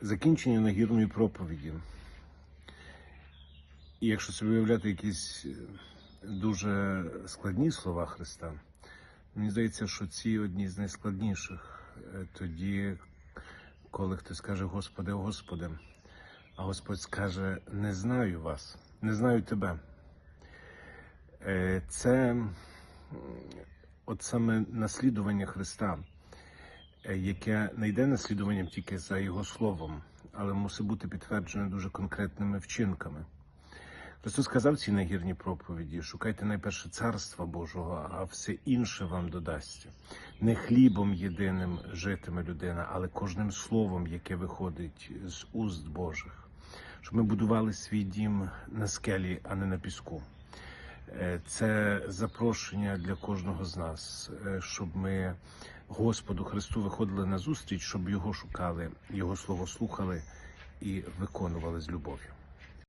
закінчення нагірної проповіді. І якщо собі уявляти якісь е, дуже складні слова Христа, мені здається, що ці одні з найскладніших. Е, Тоді, коли хтось каже Господи, Господи, а Господь скаже: Не знаю вас, не знаю тебе. Е, Це от саме наслідування Христа, яке не йде наслідуванням тільки за Його словом, але мусить бути підтверджене дуже конкретними вчинками. Христос сказав в цій нагірній проповіді: шукайте найперше царства Божого, а все інше вам додасться. Не хлібом єдиним житиме людина, але кожним словом, яке виходить з уст Божих, щоб ми будували свій дім на скелі, а не на піску. Е, Це запрошення для кожного з нас, е, щоб ми Господу Христу виходили на зустріч, щоб його шукали, його слово слухали і виконували з любов'ю.